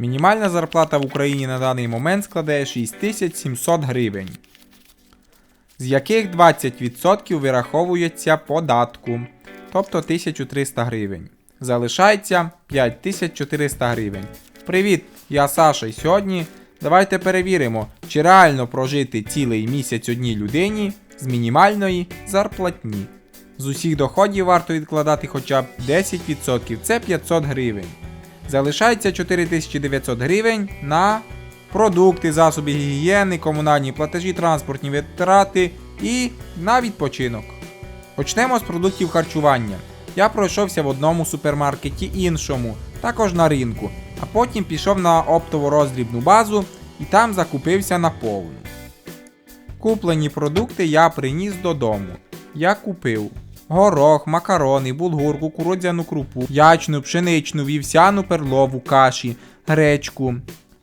Мінімальна зарплата в Україні на даний момент складає 6700 гривень, з яких 20% вираховується податку, тобто 1300 гривень. Залишається 5400 гривень. Привіт, я Саша, і сьогодні давайте перевіримо, чи реально прожити цілий місяць одній людині з мінімальної зарплатні. З усіх доходів варто відкладати хоча б 10%, це 500 гривень. Залишається 4900 гривень на продукти, засоби гігієни, комунальні платежі, транспортні витрати і на відпочинок. Почнемо з продуктів харчування. Я пройшовся в одному супермаркеті іншому, також на ринку, а потім пішов на оптово роздрібну базу і там закупився на повну. Куплені продукти я приніс додому. Я купив горох, макарони, булгур, кукурудзяну крупу, ячну, пшеничну, вівсяну перлову, каші, гречку,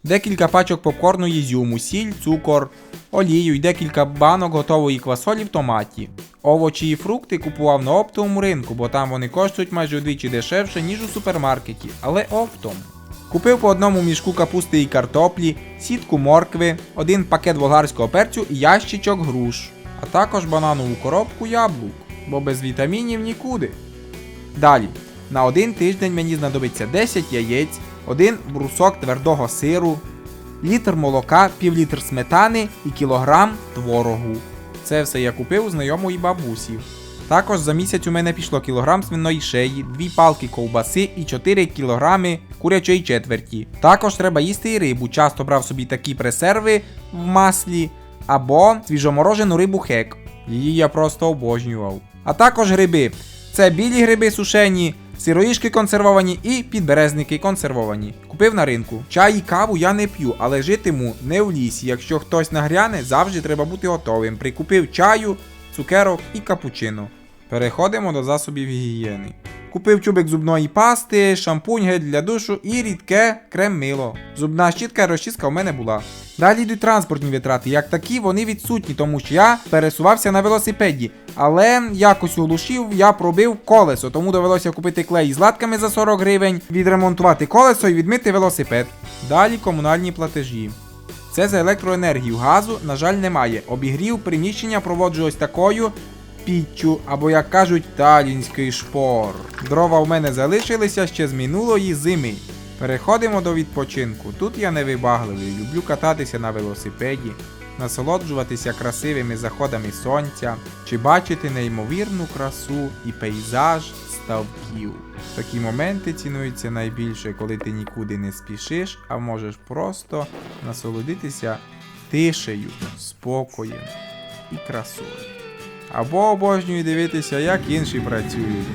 декілька пачок попкорну ізюму, сіль, цукор, олію і декілька банок готової квасолі в томаті. Овочі і фрукти купував на оптовому ринку, бо там вони коштують майже вдвічі дешевше, ніж у супермаркеті, але оптом. Купив по одному мішку капусти і картоплі, сітку моркви, один пакет болгарського перцю і ящичок груш, а також бананову коробку яблук, бо без вітамінів нікуди. Далі, на один тиждень мені знадобиться 10 яєць, один брусок твердого сиру, літр молока, півлітр сметани і кілограм творогу. Це все я купив у знайомої бабусі. Також за місяць у мене пішло кілограм свиної шиї, дві палки ковбаси і 4 кілограми курячої четверті. Також треба їсти і рибу. Часто брав собі такі пресерви в маслі або свіжоморожену рибу хек. Її я просто обожнював. А також гриби. Це білі гриби сушені, сироїшки консервовані і підберезники консервовані. Купив на ринку. Чай і каву я не п'ю, але житиму не в лісі. Якщо хтось нагряне, завжди треба бути готовим. Прикупив чаю, цукерок і капучино. Переходимо до засобів гігієни. Купив чубик зубної пасти, шампунь, гель для душу і рідке крем-мило. Зубна щітка і розчіска в мене була. Далі йдуть транспортні витрати. Як такі, вони відсутні, тому що я пересувався на велосипеді. Але якось оглушив, я пробив колесо, тому довелося купити клей з латками за 40 гривень, відремонтувати колесо і відмити велосипед. Далі комунальні платежі. Це за електроенергію. Газу, на жаль, немає. Обігрів приміщення проводжу ось такою піччю, або, як кажуть, талінський шпор. Дрова в мене залишилися ще з минулої зими. Переходимо до відпочинку. Тут я невибагливий, люблю кататися на велосипеді, насолоджуватися красивими заходами сонця, чи бачити неймовірну красу і пейзаж ставків. Такі моменти цінуються найбільше, коли ти нікуди не спішиш, а можеш просто насолодитися тишею, спокоєм і красою. Або обожнюю дивитися, як інші працюють.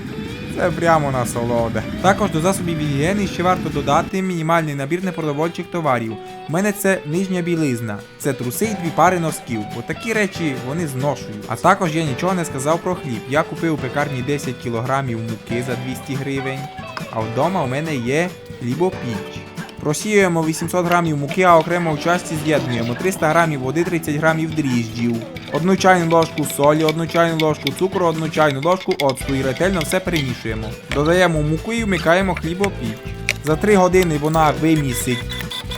Це прямо насолода. Також до засобів гігієни ще варто додати мінімальний набір непродовольчих товарів. У мене це нижня білизна, це труси і дві пари носків, бо такі речі вони зношують. А також я нічого не сказав про хліб. Я купив у пекарні 10 кг муки за 200 гривень, а вдома у мене є хлібопіч. Просіюємо 800 грамів муки, а окремо в часті з'єднуємо 300 грамів води, 30 грамів дріжджів, одну чайну ложку солі, одну чайну ложку цукру, одну чайну ложку оцту і ретельно все перемішуємо. Додаємо муку і вмикаємо хлібопіч. За 3 години вона вимісить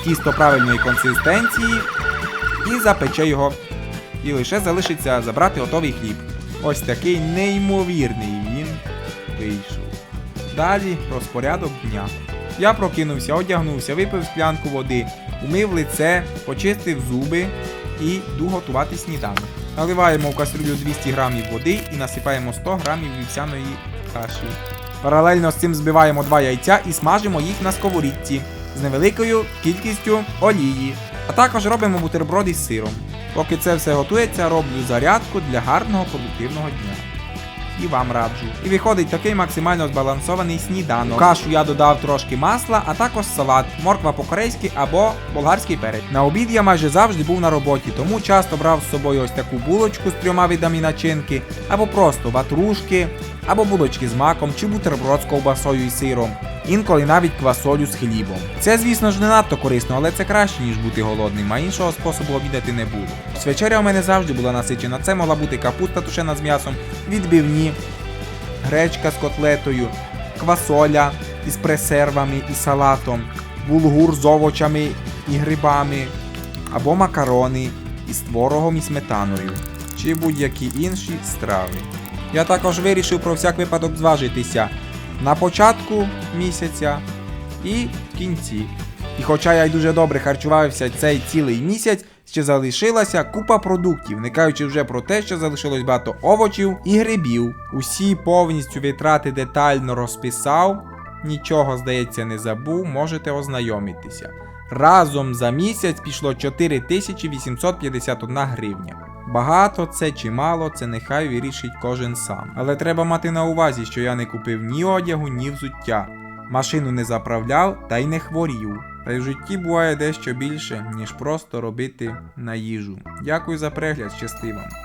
тісто правильної консистенції і запече його. І лише залишиться забрати готовий хліб. Ось такий неймовірний він вийшов. Далі розпорядок дня. Я прокинувся, одягнувся, випив склянку води, умив лице, почистив зуби і йду готувати сніданок. Наливаємо в кастрюлю 200 грамів води і насипаємо 100 грамів вівсяної каші. Паралельно з цим збиваємо два яйця і смажимо їх на сковорідці з невеликою кількістю олії. А також робимо бутерброди з сиром. Поки це все готується, роблю зарядку для гарного продуктивного дня і вам раджу. І виходить такий максимально збалансований сніданок. У Кашу я додав трошки масла, а також салат, морква по-корейськи або болгарський перець. На обід я майже завжди був на роботі, тому часто брав з собою ось таку булочку з трьома видами начинки, або просто ватрушки, або булочки з маком чи бутерброд з ковбасою і сиром. Інколи навіть квасолю з хлібом. Це, звісно ж, не надто корисно, але це краще, ніж бути голодним, а іншого способу обідати не було. Вечеря у мене завжди була насичена. Це могла бути капуста тушена з м'ясом, відбивні, гречка з котлетою, квасоля із пресервами і салатом, булгур з овочами і грибами, або макарони із творогом і сметаною, чи будь-які інші страви. Я також вирішив про всяк випадок зважитися на початку місяця і в кінці. І хоча я й дуже добре харчувався цей цілий місяць, ще залишилася купа продуктів, не кажучи вже про те, що залишилось багато овочів і грибів. Усі повністю витрати детально розписав, нічого, здається, не забув, можете ознайомитися. Разом за місяць пішло 4851 гривня. Багато це чи мало, це нехай вирішить кожен сам. Але треба мати на увазі, що я не купив ні одягу, ні взуття. Машину не заправляв та й не хворів. Та й в житті буває дещо більше, ніж просто робити на їжу. Дякую за перегляд, щасти вам!